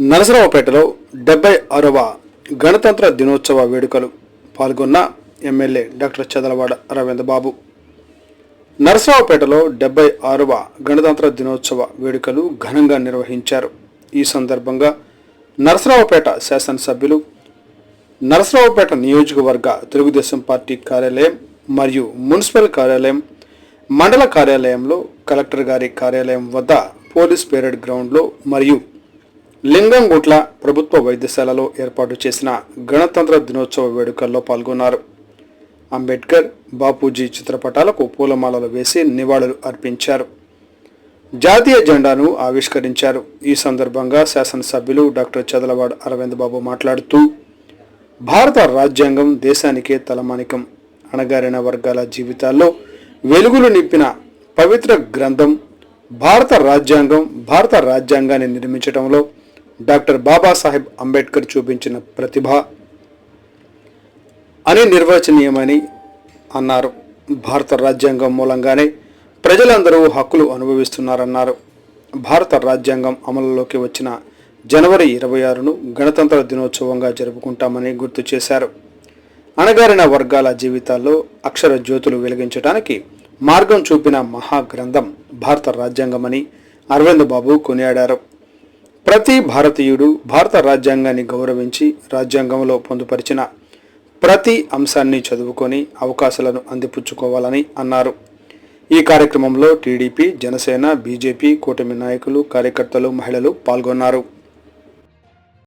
నరసరావుపేటలో డెబ్బై ఆరవ గణతంత్ర దినోత్సవ వేడుకలు పాల్గొన్న ఎమ్మెల్యే డాక్టర్ చదలవాడ రవీంద్ర బాబు నరసరావుపేటలో డెబ్బై ఆరవ గణతంత్ర దినోత్సవ వేడుకలు ఘనంగా నిర్వహించారు. ఈ సందర్భంగా నరసరావుపేట శాసనసభ్యులు నరసరావుపేట నియోజకవర్గ తెలుగుదేశం పార్టీ కార్యాలయం మరియు మున్సిపల్ కార్యాలయం మండల కార్యాలయంలో కలెక్టర్ గారి కార్యాలయం వద్ద పోలీస్ పెరేడ్ గ్రౌండ్లో మరియు లింగంగుట్ల ప్రభుత్వ వైద్యశాలలో ఏర్పాటు చేసిన గణతంత్ర దినోత్సవ వేడుకల్లో పాల్గొన్నారు. అంబేద్కర్ బాపూజీ చిత్రపటాలకు పూలమాలలు వేసి నివాళులు అర్పించారు. జాతీయ జెండాను ఆవిష్కరించారు. ఈ సందర్భంగా శాసనసభ్యులు డాక్టర్ చదలవాడ అరవింద్ బాబు మాట్లాడుతూ భారత రాజ్యాంగం దేశానికే తలమానికం. అణగారిన వర్గాల జీవితాల్లో వెలుగులు నింపిన పవిత్ర గ్రంథం భారత రాజ్యాంగం భారత రాజ్యాంగాన్ని నిర్మించడంలో డాక్టర్ బాబాసాహెబ్ అంబేద్కర్ చూపించిన ప్రతిభ అని నిర్వచనీయమని అన్నారు. భారత రాజ్యాంగం మూలంగానే ప్రజలందరూ హక్కులు అనుభవిస్తున్నారన్నారు. భారత రాజ్యాంగం అమలులోకి వచ్చిన జనవరి ఇరవై ఆరును గణతంత్ర దినోత్సవంగా జరుపుకుంటామని గుర్తు చేశారు. అణగారిన వర్గాల జీవితాల్లో అక్షర జ్యోతులు వెలిగించడానికి మార్గం చూపిన మహాగ్రంథం భారత రాజ్యాంగమని అరవింద్ బాబు కొనియాడారు. ప్రతి భారతీయుడు భారత రాజ్యాంగాన్ని గౌరవించి రాజ్యాంగంలో పొందుపరిచిన ప్రతి అంశాన్ని చదువుకొని అవకాశాలను అందిపుచ్చుకోవాలని అన్నారు. ఈ కార్యక్రమంలో టీడీపీ జనసేన బీజేపీ కూటమి నాయకులు కార్యకర్తలు మహిళలు పాల్గొన్నారు.